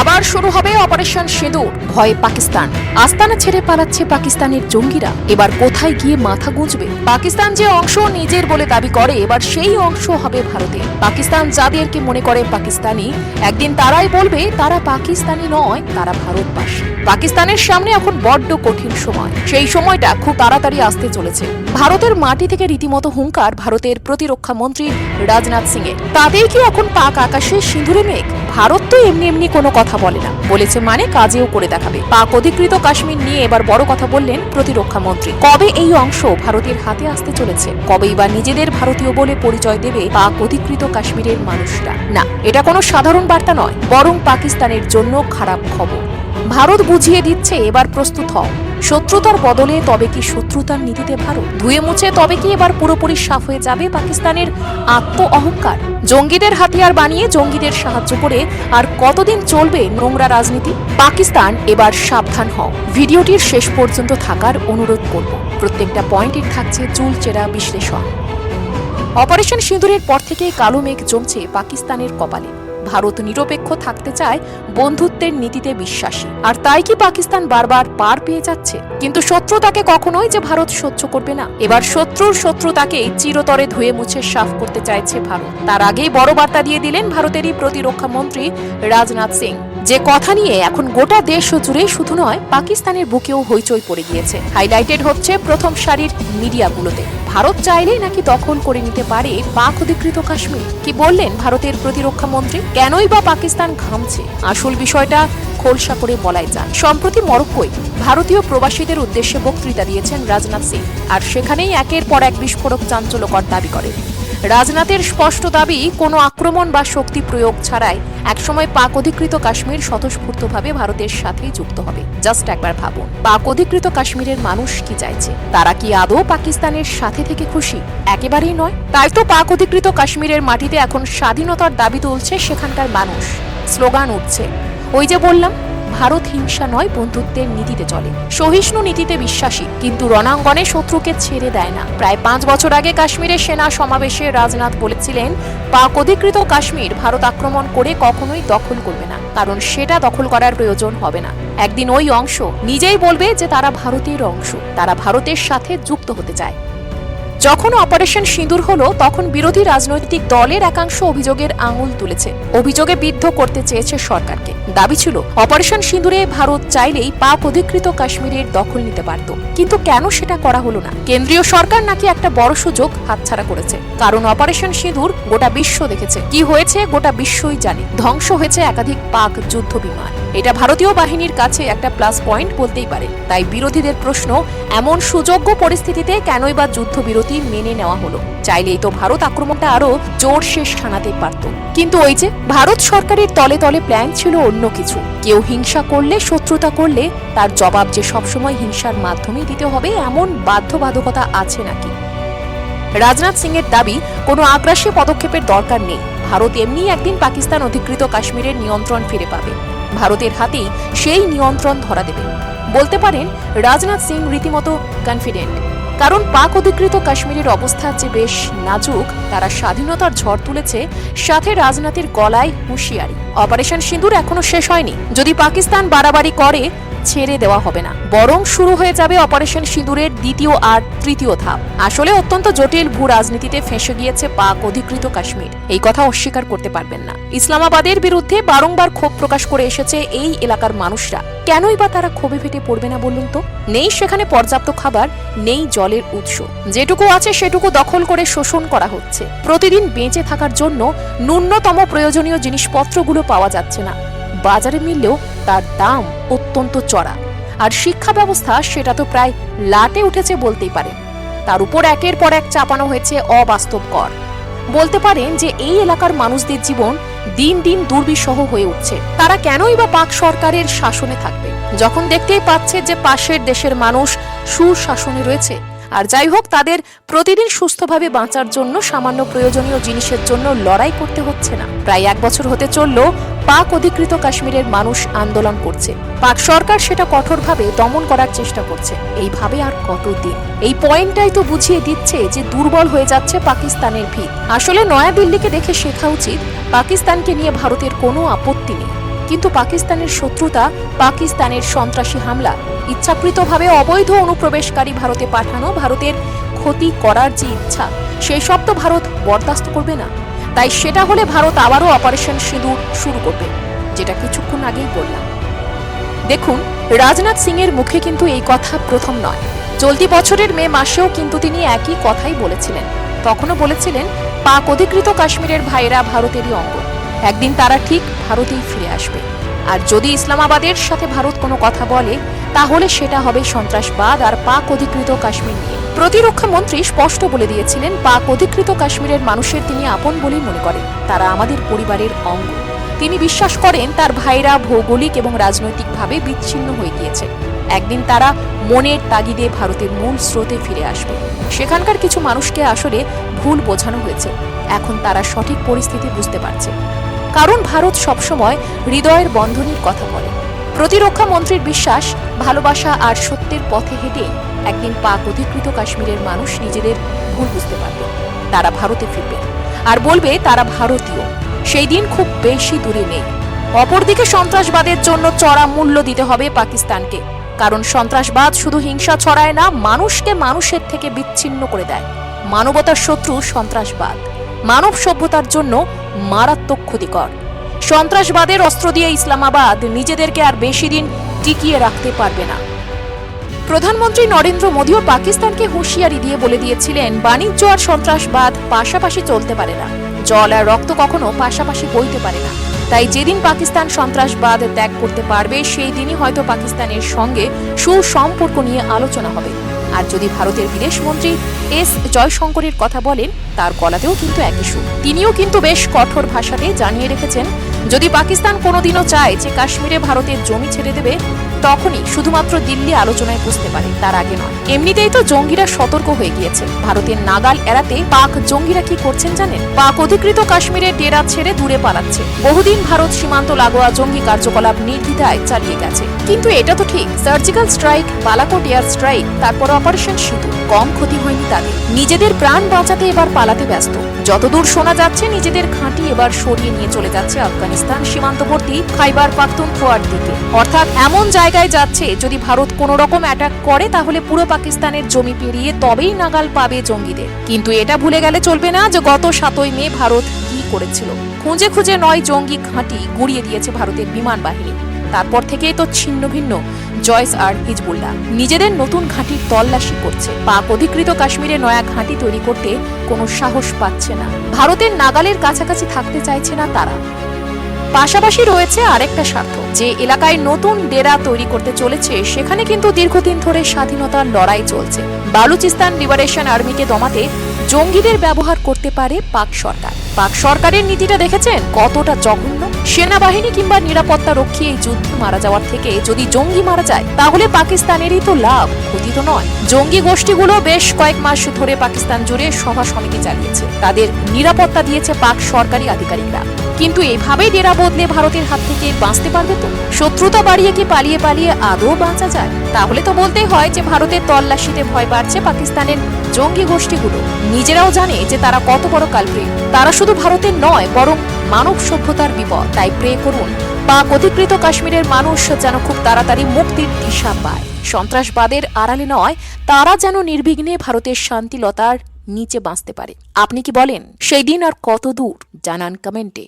আবার শুরু হবে অপারেশন সিঁদুর। ভয়ে পাকিস্তান। আস্তানা ছেড়ে পালাচ্ছে পাকিস্তানের জঙ্গিরা। এবার কোথায় গিয়ে মাথা গুঁজবে? পাকিস্তান যে অংশ নিজের বলে দাবি করে, এবার সেই অংশ হবে ভারতে পাকিস্তান যাদেরকে মনে করে পাকিস্তানি, একদিন তারাই বলবে, তারা পাকিস্তানি নয়, তারা ভারতবাসী। পাকিস্তানের সামনে এখন বড্ড কঠিন সময়। সেই সময়টা খুব তাড়াতাড়ি আসতে চলেছে। ভারতের মাটি থেকে রীতিমতো হুঙ্কার ভারতের প্রতিরক্ষা মন্ত্রী রাজনাথ সিং এর তাতেই কি এখন পাক আকাশে সিঁদুরে মেঘ? ভারত তো এমনি এমনি কোনো কথা বলে না। বলেছে মানে কাজেও করে দেখাবে। পাক অধিকৃত কাশ্মীর নিয়ে এবার বড় কথা বললেন প্রতিরক্ষা মন্ত্রী। কবে এই অংশ ভারতের হাতে আসতে চলেছে? কবেই বা নিজেদের ভারতীয় বলে পরিচয় দেবে পাক অধিকৃত কাশ্মীরের মানুষরা? না, এটা কোনো সাধারণ বার্তা নয়, বরং পাকিস্তানের জন্য খারাপ খবর। ভারত বুঝিয়ে দিচ্ছে, এবার প্রস্তুত হও। শত্রুতার বদলে তবে কি শত্রুতার নীতিতে ভারত? ধুয়ে মুছে তবে কি এবার পুরোপুরি সাফ হয়ে যাবে পাকিস্তানের আত্ম অহংকার জঙ্গিদের হাতিয়ার বানিয়ে জঙ্গিদের সাহায্য করে আর কতদিন চলবে নোংরা রাজনীতি? পাকিস্তান, এবার সাবধান হও। ভিডিওটির শেষ পর্যন্ত থাকার অনুরোধ করব। প্রত্যেকটা পয়েন্টের থাকছে চুলচেরা বিশ্লেষণ। অপারেশন সিঁদুরের পর থেকেই কালো মেঘ জমছে পাকিস্তানের কপালে। ভারত নিরপেক্ষ থাকতে চায় বন্ধুত্বের নীতিতে বিশ্বাসী। আর তাই কি পাকিস্তান বারবার পার পেয়ে যাচ্ছে? কিন্তু শত্রুতাকে কখনোই যে ভারত সহ্য করবে না। এবার শত্রুর শত্রুতাকে চিরতরে ধুয়ে মুছে সাফ করতে চাইছে ভারত। তার আগেই বড় বার্তা দিয়ে দিলেন ভারতেরই প্রতিরক্ষা মন্ত্রী রাজনাথ সিং। যে কথা নিয়ে এখন গোটা দেশ জুড়ে শুধু নয়, পাকিস্তানের বুকেও হইচই পড়ে গিয়েছে। হাইলাইটেড হচ্ছে প্রথম সারির মিডিয়াগুলোতে। ভারত চাইলেই নাকি দখল করে নিতে পারে পাক অধিকৃত কাশ্মীর। কি বললেন ভারতের প্রতিরক্ষা মন্ত্রী? কেনই বা পাকিস্তান ঘামছে? আসল বিষয়টা খোলসা করে বলাই যান সম্প্রতি মরক্কোয় ভারতীয় প্রবাসীদের উদ্দেশ্যে বক্তৃতা দিয়েছেন রাজনাথ সিং। আর সেখানেই একের পর এক বিস্ফোরক চাঞ্চল্যকর দাবি করেন রাজনাথের স্পষ্ট দাবি, কোনো আক্রমণ বা শক্তি প্রয়োগ ছাড়াই একসময় পাক অধিকৃত কাশ্মীর স্বতঃস্ফূর্তভাবে ভারতের সাথেই যুক্ত হবে। জাস্ট একবার ভাবুন, পাক অধিকৃত কাশ্মীরের মানুষ কি চাইছে? তারা কি আদৌ পাকিস্তানের সাথে থেকে খুশি? একেবারেই নয়। তাই তো পাক অধিকৃত কাশ্মীরের মাটিতে এখন স্বাধীনতার দাবি তুলছে সেখানকার মানুষ। স্লোগান উঠছে। ওই যে বললাম ভারত হিংসা নয়, বন্ধুত্বের নীতিতে চলে। সহিষ্ণু নীতিতে বিশ্বাসী, কিন্তু রণাঙ্গনে শত্রুকে ছেড়ে দেয় না। প্রায় পাঁচ বছর আগে কাশ্মীরের সেনা সমাবেশে রাজনাথ বলেছিলেন, পাক অধিকৃত কাশ্মীর ভারত আক্রমণ করে কখনোই দখল করবে না, কারণ সেটা দখল করার প্রয়োজন হবে না। একদিন ওই অংশ নিজেই বলবে যে তারা ভারতের অংশ, তারা ভারতের সাথে যুক্ত হতে চায়। যখন অপারেশন সিঁদুর হলো, তখন বিরোধী রাজনৈতিক দলের একাংশ অভিযোগের আঙুল তুলেছে। অভিযোগে বিদ্ধ করতে চেয়েছে সরকারকে। দাবি ছিল, অপারেশন সিঁদুরে ভারত চাইলেই পাক অধিকৃত কাশ্মীরের দখল নিতে পারত। কিন্তু কেন সেটা করা হলো না? কেন্দ্রীয় সরকার নাকি একটা বড় সুযোগ হাতছাড়া করেছে। কারণ অপারেশন সিঁদুর গোটা বিশ্ব দেখেছে। কি হয়েছে, গোটা বিশ্বই জানে। ধ্বংস হয়েছে একাধিক পাক যুদ্ধ বিমান এটা ভারতীয় বাহিনীর কাছে একটা প্লাস পয়েন্ট বলতেই পারে। তাই বিরোধীদের প্রশ্ন, এমন সুযোগ্য পরিস্থিতিতে কেনই বা যুদ্ধবিরতি মেনে নেওয়া হলো? চাইলেই তো ভারত আক্রমণটা আরও জোর শেষ ঠানাতে পারত। কিন্তু ওই যে, ভারত সরকারের তলে তলে প্ল্যান ছিল অন্য কিছু। কেউ হিংসা করলে, শত্রুতা করলে, তার জবাব যে সবসময় হিংসার মাধ্যমেই দিতে হবে, এমন বাধ্যবাধকতা আছে নাকি? রাজনাথ সিং এর দাবি, কোনো আগ্রাসী পদক্ষেপের দরকার নেই। ভারত এমনি একদিন পাকিস্তান অধিকৃত কাশ্মীরের নিয়ন্ত্রণ ফিরে পাবে। ভারতের হাতেই সেই নিয়ন্ত্রণ ধরা দেবে। বলতে পারেন, রাজনাথ সিং রীতিমতো কনফিডেন্ট কারণ পাক অধিকৃত কাশ্মীরের অবস্থা যে বেশ নাজুক, তারা স্বাধীনতার ঝড় তুলেছে, সাথে রাজনাথের গলায় হুঁশিয়ারি। অপারেশন সিঁদুর এখনও শেষ হয়নি। যদি পাকিস্তান বাড়াবাড়ি করে ছেড়ে দেওয়া হবে না। বরং শুরু হয়ে যাবে অপারেশন সিঁদুরের দ্বিতীয় আর তৃতীয় ধাপ। আসলে অত্যন্ত জটিল ভূ রাজনীতিতে ফেঁসে গিয়েছে পাক অধিকৃত কাশ্মীর। এই কথা অস্বীকার করতে পারবেন না। ইসলামাবাদের বিরুদ্ধে বারংবার ক্ষোভ প্রকাশ করে এসেছে এই এলাকার মানুষরা। কেনই বা তারা ক্ষোভে ফেটে পড়বে না বলুন তো? নেই সেখানে পর্যাপ্ত খাবার, নেই জলের উৎস। যেটুকু আছে সেটুকু দখল করে শোষণ করা হচ্ছে। প্রতিদিন বেঁচে থাকার জন্য ন্যূনতম প্রয়োজনীয় জিনিসপত্রগুলো পাওয়া যাচ্ছে না। বাজারে মিললেও তার দাম অত্যন্ত চড়া। আর শিক্ষা ব্যবস্থা সেটা তো প্রায় লাটে উঠেছে বলতেই পারেন তার উপর একের পর এক চাপানো হয়েছে অবাস্তব কর। বলতে পারেন যে এই এলাকার মানুষদের জীবন দিন দিন দুর্বিষহ হয়ে উঠছে। তারা কেনই বা পাক সরকারের শাসনে থাকবে? যখন দেখতেই পাচ্ছে যে পাশের দেশের মানুষ সুশাসনে রয়েছে আর যাই হোক, তাদের প্রতিদিন সুস্থভাবে বাঁচার জন্য সামান্য প্রয়োজনীয় জিনিসের জন্য লড়াই করতে হচ্ছে না। প্রায় এক বছর হতে চলল পাক অধিকৃত কাশ্মীরের মানুষ আন্দোলন করছে। পাক সরকার সেটা কঠোরভাবে দমন করার চেষ্টা করছে। এইভাবে আর কতদিন? এই পয়েন্টটাই তো বুঝিয়ে দিচ্ছে যে দুর্বল হয়ে যাচ্ছে পাকিস্তানের ভিত। আসলে নয়াদিল্লিকে দেখে শেখা উচিত, পাকিস্তানকে নিয়ে ভারতের কোনো আপত্তি নেই। কিন্তু পাকিস্তানের শত্রুতা, পাকিস্তানের সন্ত্রাসী হামলা, ইচ্ছাকৃতভাবে অবৈধ অনুপ্রবেশকারী ভারতে পাঠানো ভারতের ক্ষতি করার যে ইচ্ছা, সেই সব তো ভারত বরদাস্ত করবে না। তাই সেটা হলে ভারত আবারও অপারেশন সিঁদুর শুরু করবে, যেটা কিছুক্ষণ আগেই বললাম। দেখুন, রাজনাথ সিং এর মুখে কিন্তু এই কথা প্রথম নয়। চলতি বছরের মে মাসেও কিন্তু তিনি একই কথাই বলেছিলেন। তখনও বলেছিলেন, পাক অধিকৃত কাশ্মীরের ভাইরা ভারতেরই অঙ্গ। একদিন তারা ঠিক ভারতেই ফিরে আসবে। আর যদি ইসলামাবাদের সাথে ভারত কোনো কথা বলে, তাহলে সেটা হবে সন্ত্রাসবাদ আর পাক অধিকৃত কাশ্মীর নিয়ে। প্রতিরক্ষা মন্ত্রী স্পষ্ট বলে দিয়েছিলেন, পাক অধিকৃত কাশ্মীরের মানুষের তিনি আপন বলেই মনে করেন। তারা আমাদের পরিবারের অঙ্গ। তিনি বিশ্বাস করেন, তার ভাইরা ভৌগোলিক এবং রাজনৈতিকভাবে বিচ্ছিন্ন হয়ে গিয়েছে। একদিন তারা মনের তাগিদে ভারতের মূল স্রোতে ফিরে আসবে। সেখানকার কিছু মানুষকে আসলে ভুল বোঝানো হয়েছে। এখন তারা সঠিক পরিস্থিতি বুঝতে পারছে। কারণ ভারত সবসময় হৃদয়ের বন্ধনীর কথা বলে। প্রতিরক্ষা মন্ত্রীর বিশ্বাস, ভালোবাসা আর সত্যের পথে হেঁটে একদিন পাক অধিকৃত কাশ্মীরের মানুষ নিজেদের ভুল বুঝতে পারবে। তারা ভারতে ফিরবে। আর বলবে তারা ভারতীয়। সেই দিন খুব বেশি দূরে নেই। অপরদিকে সন্ত্রাসবাদের জন্য চড়া মূল্য দিতে হবে পাকিস্তানকে। কারণ সন্ত্রাসবাদ শুধু হিংসা ছড়ায় না, মানুষকে মানুষের থেকে বিচ্ছিন্ন করে দেয়। মানবতার শত্রু সন্ত্রাসবাদ। মানব সভ্যতার জন্য মারাত্মক ক্ষতিকর। সন্ত্রাসবাদের অস্ত্র দিয়ে ইসলামাবাদ নিজেদেরকে আর বেশি দিন টিকিয়ে রাখতে পারবে না। প্রধানমন্ত্রী নরেন্দ্র মোদীও পাকিস্তানকে হুঁশিয়ারি দিয়ে বলে দিয়েছিলেন, বাণিজ্য আর সন্ত্রাসবাদ পাশাপাশি চলতে পারে না। জল আর রক্ত কখনো পাশাপাশি বইতে পারে না। তাই যেদিন পাকিস্তান সন্ত্রাসবাদ ত্যাগ করতে পারবে, সেই দিনই হয়তো পাকিস্তানের সঙ্গে সুসম্পর্ক নিয়ে আলোচনা হবে। আর যদি ভারতের বিদেশ মন্ত্রী এস জয়শঙ্করের কথা বলেন, তার গলাতেও কিন্তু একই সুর তিনিও কিন্তু বেশ কঠোর ভাষাতে জানিয়ে রেখেছেন যদি পাকিস্তান কোনোদিনও চায় যে কাশ্মীরে ভারতের জমি ছেড়ে দেবে, তখনই শুধুমাত্র দিল্লি আলোচনায় বুঝতে পারে তার আগে নয়। এমনিতেই তো জঙ্গিরা সতর্ক হয়ে গিয়েছে। ভারতের নাগাল এড়াতে পাক জঙ্গিরা কি করছেন জানেন? পাক অধিকৃত কাশ্মীরের ডেরা ছেড়ে দূরে পালাচ্ছে। বহুদিন ভারত সীমান্ত লাগোয়া জঙ্গি কার্যকলাপ নির্দ্বিধায় চালিয়ে গেছে। কিন্তু এটা তো ঠিক, surgical strike, Balakot air strike, তারপর অপারেশন সিঁদুর। কম ক্ষতি হয়নি তাদের। নিজেদের প্রাণ বাঁচাতে এবার পালাতে ব্যস্ত। যতদূর শোনা যাচ্ছে, নিজেদের খাঁটি এবার সরিয়ে নিয়ে চলে যাচ্ছে আফগানিস্তান সীমান্তবর্তী খাইবার পাখতুনখোয়ার দিকে। অর্থাৎ এমন জায়গায় যাচ্ছে, যদি ভারত কোনো রকম অ্যাটাক করে, তাহলে পুরো পাকিস্তানের জমি পেরিয়ে তবেই নাগাল পাবে জঙ্গিদের। কিন্তু এটা ভুলে গেলে চলবে না যে গত সাতই মে ভারত কি করেছিল। খুঁজে খুঁজে নয় জঙ্গি ঘাঁটি গুড়িয়ে দিয়েছে ভারতের বিমান বাহিনী। তারপর থেকেই তো ছিন্ন ভিন্ন। জয়স আর হিজবুল্লাহ নিজেদের নতুন ঘাঁটির তল্লাশি করছে। পাক অধিকৃত কাশ্মীরে নয়া ঘাঁটি তৈরি করতে কোনো সাহস পাচ্ছে না। ভারতের নাগালের কাছাকাছি থাকতে চাইছে না তারা। পাশাপাশি রয়েছে আরেকটা স্বার্থ। যে এলাকায় নতুন ডেরা তৈরি করতে চলেছে, সেখানে কিন্তু দীর্ঘদিন ধরে স্বাধীনতার লড়াই চলছে। বালুচিস্তান লিবারেশন আর্মিকে দমাতে জঙ্গিদের ব্যবহার করতে পারে পাক সরকার। পাক সরকারের নীতিটা দেখেছেন? কতটা জঘন্য সেনাবাহিনী কিংবা নিরাপত্তা রক্ষী এই যুদ্ধে মারা যাওয়ার থেকে যদি জঙ্গি মারা যায়, তাহলে পাকিস্তানেরই তো লাভ ক্ষতি তো নয়। জঙ্গি গোষ্ঠীগুলো বেশ কয়েক মাস ধরে পাকিস্তান জুড়ে সভা সমিতি চালিয়েছে। তাদের নিরাপত্তা দিয়েছে পাক সরকারি আধিকারিকরা। কিন্তু এভাবেই ডেরা বদলে ভারতের হাত থেকে বাঁচতে পারবে তো? শত্রুতা বাড়িয়ে কি পালিয়ে পালিয়ে আদৌ বাঁচা যায়? তাহলে তো বলতেই হয় যে ভারতের তল্লাশিতে ভয় বাড়ছে পাকিস্তানের জঙ্গি গোষ্ঠীগুলো। নিজেরাও জানে যে তারা কত বড় কালপ্রিট তারা শুধু ভারতের নয়, বরং মানব সভ্যতার বিপদ, তাই প্রে করুন। পাক অধিকৃত কাশ্মীরের মানুষ যেন খুব তাড়াতাড়ি মুক্তির দিশা পায়। সন্ত্রাসবাদের আড়ালে নয়, তারা যেন নির্বিঘ্নে ভারতের শান্তিলতার নিচে বাঁচতে পারে। আপনি কি বলেন? সেই দিন আর কত দূর? জানান কমেন্টে।